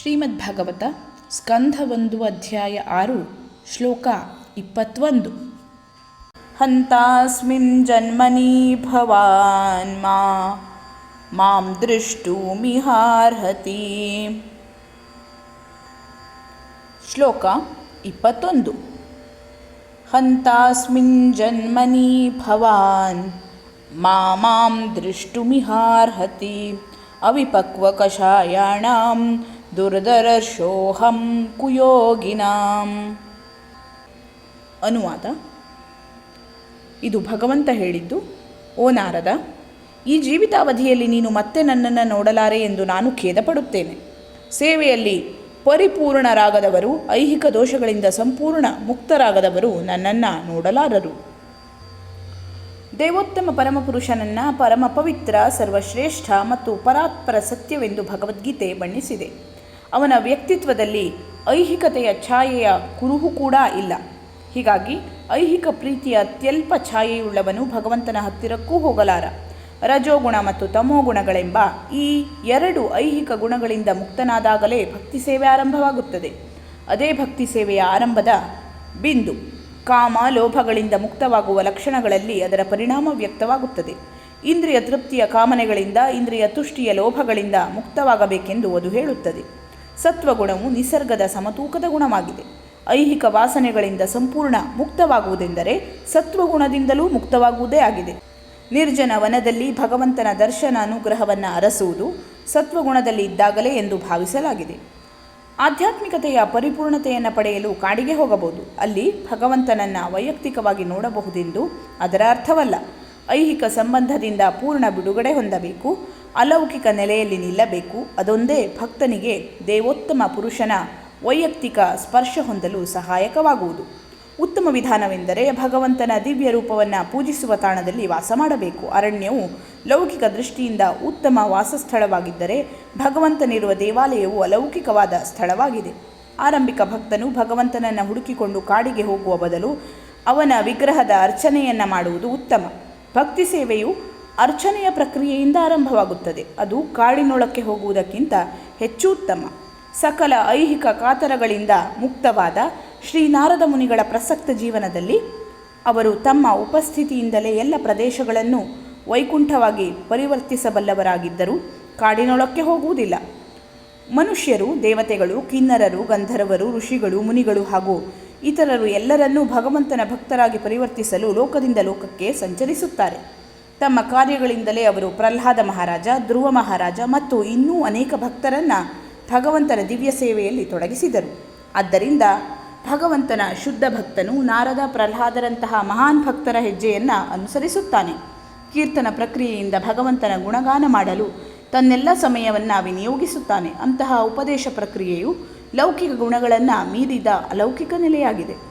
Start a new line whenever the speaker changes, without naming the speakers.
ಶ್ರೀಮದ್ ಭಗವತ ಸ್ಕಂಧ ಒಂದು ಅಧ್ಯಾಯ ಆರು, ಶ್ಲೋಕ ಇಪ್ಪತ್ತೊಂದು. ಹಂತಾಸ್ಮಿನ್ ಜನ್ಮನಿ ಭವಾನ್ ಮಾ, ಮಾಂ ದೃಷ್ಟೂಮಿಹಾರ್ಹತಿ. ಶ್ಲೋಕ ಇಪ್ಪತ್ತೊಂದು. ಹಂತಾಸ್ಮಿನ್ ಜನ್ಮನಿ ಭವಾನ್ ಮಾ ದೃಷ್ಟುಮಿಹಾರ್ಹತಿ. ಅವಿಪಕ್ವಕಷಾಯಾಣಾಂ ದುರ್ದರ್ಶೋಹಂ ಕುಯೋಗಿನಾಂ. ಅನುವಾದ, ಇದು ಭಗವಂತ ಹೇಳಿದ್ದು, ಓ ನಾರದ, ಈ ಜೀವಿತಾವಧಿಯಲ್ಲಿ ನೀನು ಮತ್ತೆ ನನ್ನನ್ನು ನೋಡಲಾರೆ ಎಂದು ನಾನು ಖೇದಪಡುತ್ತೇನೆ. ಸೇವೆಯಲ್ಲಿ ಪರಿಪೂರ್ಣರಾಗದವರು, ಐಹಿಕ ದೋಷಗಳಿಂದ ಸಂಪೂರ್ಣ ಮುಕ್ತರಾಗದವರು ನನ್ನನ್ನು ನೋಡಲಾರರು. ದೇವೋತ್ತಮ ಪರಮಪುರುಷನನ್ನ ಪರಮ ಪವಿತ್ರ ಸರ್ವಶ್ರೇಷ್ಠ ಮತ್ತು ಪರಾತ್ಪರ ಸತ್ಯವೆಂದು ಭಗವದ್ಗೀತೆ ಬಣ್ಣಿಸಿದೆ. ಅವನ ವ್ಯಕ್ತಿತ್ವದಲ್ಲಿ ಐಹಿಕತೆಯ ಛಾಯೆಯ ಕುರುಹು ಕೂಡ ಇಲ್ಲ. ಹೀಗಾಗಿ ಐಹಿಕ ಪ್ರೀತಿಯ ಅತ್ಯಲ್ಪ ಛಾಯೆಯುಳ್ಳವನು ಭಗವಂತನ ಹತ್ತಿರಕ್ಕೂ ಹೋಗಲಾರ. ರಜೋಗುಣ ಮತ್ತು ತಮೋಗುಣಗಳೆಂಬ ಈ ಎರಡು ಐಹಿಕ ಗುಣಗಳಿಂದ ಮುಕ್ತನಾದಾಗಲೇ ಭಕ್ತಿ ಸೇವೆ ಆರಂಭವಾಗುತ್ತದೆ. ಅದೇ ಭಕ್ತಿ ಸೇವೆಯ ಆರಂಭದ ಬಿಂದು ಕಾಮ ಲೋಭಗಳಿಂದ ಮುಕ್ತವಾಗುವ ಲಕ್ಷಣಗಳಲ್ಲಿ ಅದರ ಪರಿಣಾಮ ವ್ಯಕ್ತವಾಗುತ್ತದೆ. ಇಂದ್ರಿಯ ತೃಪ್ತಿಯ ಕಾಮನೆಗಳಿಂದ ಇಂದ್ರಿಯ ತುಷ್ಟಿಯ ಲೋಭಗಳಿಂದ ಮುಕ್ತವಾಗಬೇಕೆಂದು ಅದು ಹೇಳುತ್ತದೆ. ಸತ್ವಗುಣವು ನಿಸರ್ಗದ ಸಮತೂಕದ ಗುಣವಾಗಿದೆ. ಐಹಿಕ ವಾಸನೆಗಳಿಂದ ಸಂಪೂರ್ಣ ಮುಕ್ತವಾಗುವುದೆಂದರೆ ಸತ್ವಗುಣದಿಂದಲೂ ಮುಕ್ತವಾಗುವುದೇ ಆಗಿದೆ. ನಿರ್ಜನ ವನದಲ್ಲಿ ಭಗವಂತನ ದರ್ಶನ ಅನುಗ್ರಹವನ್ನು ಅರಸುವುದು ಸತ್ವಗುಣದಲ್ಲಿ ಇದ್ದಾಗಲೇ ಎಂದು ಭಾವಿಸಲಾಗಿದೆ. ಆಧ್ಯಾತ್ಮಿಕತೆಯ ಪರಿಪೂರ್ಣತೆಯನ್ನು ಪಡೆಯಲು ಕಾಡಿಗೆ ಹೋಗಬಹುದು. ಅಲ್ಲಿ ಭಗವಂತನನ್ನು ವೈಯಕ್ತಿಕವಾಗಿ ನೋಡಬಹುದೆಂದು ಅದರ ಅರ್ಥವಲ್ಲ. ಐಹಿಕ ಸಂಬಂಧದಿಂದ ಪೂರ್ಣ ಬಿಡುಗಡೆ ಹೊಂದಬೇಕು. ಅಲೌಕಿಕ ನೆಲೆಯಲ್ಲಿ ನಿಲ್ಲಬೇಕು. ಅದೊಂದೇ ಭಕ್ತನಿಗೆ ದೇವೋತ್ತಮ ಪುರುಷನ ವೈಯಕ್ತಿಕ ಸ್ಪರ್ಶ ಹೊಂದಲು ಸಹಾಯಕವಾಗುವುದು. ಉತ್ತಮ ವಿಧಾನವೆಂದರೆ ಭಗವಂತನ ದಿವ್ಯ ರೂಪವನ್ನು ಪೂಜಿಸುವ ತಾಣದಲ್ಲಿ ವಾಸ ಮಾಡಬೇಕು. ಅರಣ್ಯವು ಲೌಕಿಕ ದೃಷ್ಟಿಯಿಂದ ಉತ್ತಮ ವಾಸಸ್ಥಳವಾಗಿದ್ದರೆ ಭಗವಂತನಿರುವ ದೇವಾಲಯವು ಅಲೌಕಿಕವಾದ ಸ್ಥಳವಾಗಿದೆ. ಆರಂಭಿಕ ಭಕ್ತನು ಭಗವಂತನನ್ನು ಹುಡುಕಿಕೊಂಡು ಕಾಡಿಗೆ ಹೋಗುವ ಬದಲು ಅವನ ವಿಗ್ರಹದ ಅರ್ಚನೆಯನ್ನು ಮಾಡುವುದು ಉತ್ತಮ. ಭಕ್ತಿ ಸೇವೆಯು ಅರ್ಚನೆಯ ಪ್ರಕ್ರಿಯೆಯಿಂದ ಆರಂಭವಾಗುತ್ತದೆ. ಅದು ಕಾಡಿನೊಳಕ್ಕೆ ಹೋಗುವುದಕ್ಕಿಂತ ಹೆಚ್ಚು ಉತ್ತಮ. ಸಕಲ ಐಹಿಕ ಕಾತರಗಳಿಂದ ಮುಕ್ತವಾದ ಶ್ರೀ ನಾರದ ಮುನಿಗಳ ಪ್ರಸಕ್ತ ಜೀವನದಲ್ಲಿ ಅವರು ತಮ್ಮ ಉಪಸ್ಥಿತಿಯಿಂದಲೇ ಎಲ್ಲ ಪ್ರದೇಶಗಳನ್ನು ವೈಕುಂಠವಾಗಿ ಪರಿವರ್ತಿಸಬಲ್ಲವರಾಗಿದ್ದರೂ ಕಾಡಿನೊಳಕ್ಕೆ ಹೋಗುವುದಿಲ್ಲ. ಮನುಷ್ಯರು, ದೇವತೆಗಳು, ಕಿನ್ನರರು, ಗಂಧರ್ವರು, ಋಷಿಗಳು, ಮುನಿಗಳು ಹಾಗೂ ಇತರರು ಎಲ್ಲರನ್ನೂ ಭಗವಂತನ ಭಕ್ತರಾಗಿ ಪರಿವರ್ತಿಸಲು ಲೋಕದಿಂದ ಲೋಕಕ್ಕೆ ಸಂಚರಿಸುತ್ತಾರೆ. ತಮ್ಮ ಕಾರ್ಯಗಳಿಂದಲೇ ಅವರು ಪ್ರಹ್ಲಾದ ಮಹಾರಾಜ, ಧ್ರುವ ಮಹಾರಾಜ ಮತ್ತು ಇನ್ನೂ ಅನೇಕ ಭಕ್ತರನ್ನು ಭಗವಂತನ ದಿವ್ಯ ಸೇವೆಯಲ್ಲಿ ತೊಡಗಿಸಿದರು. ಆದ್ದರಿಂದ ಭಗವಂತನ ಶುದ್ಧ ಭಕ್ತನು ನಾರದ ಪ್ರಹ್ಲಾದರಂತಹ ಮಹಾನ್ ಭಕ್ತರ ಹೆಜ್ಜೆಯನ್ನು ಅನುಸರಿಸುತ್ತಾನೆ. ಕೀರ್ತನ ಪ್ರಕ್ರಿಯೆಯಿಂದ ಭಗವಂತನ ಗುಣಗಾನ ಮಾಡಲು ತನ್ನೆಲ್ಲ ಸಮಯವನ್ನು ವಿನಿಯೋಗಿಸುತ್ತಾನೆ. ಅಂತಹ ಉಪದೇಶ ಪ್ರಕ್ರಿಯೆಯು ಲೌಕಿಕ ಗುಣಗಳನ್ನು ಮೀರಿದ ಅಲೌಕಿಕ ನೆಲೆಯಾಗಿದೆ.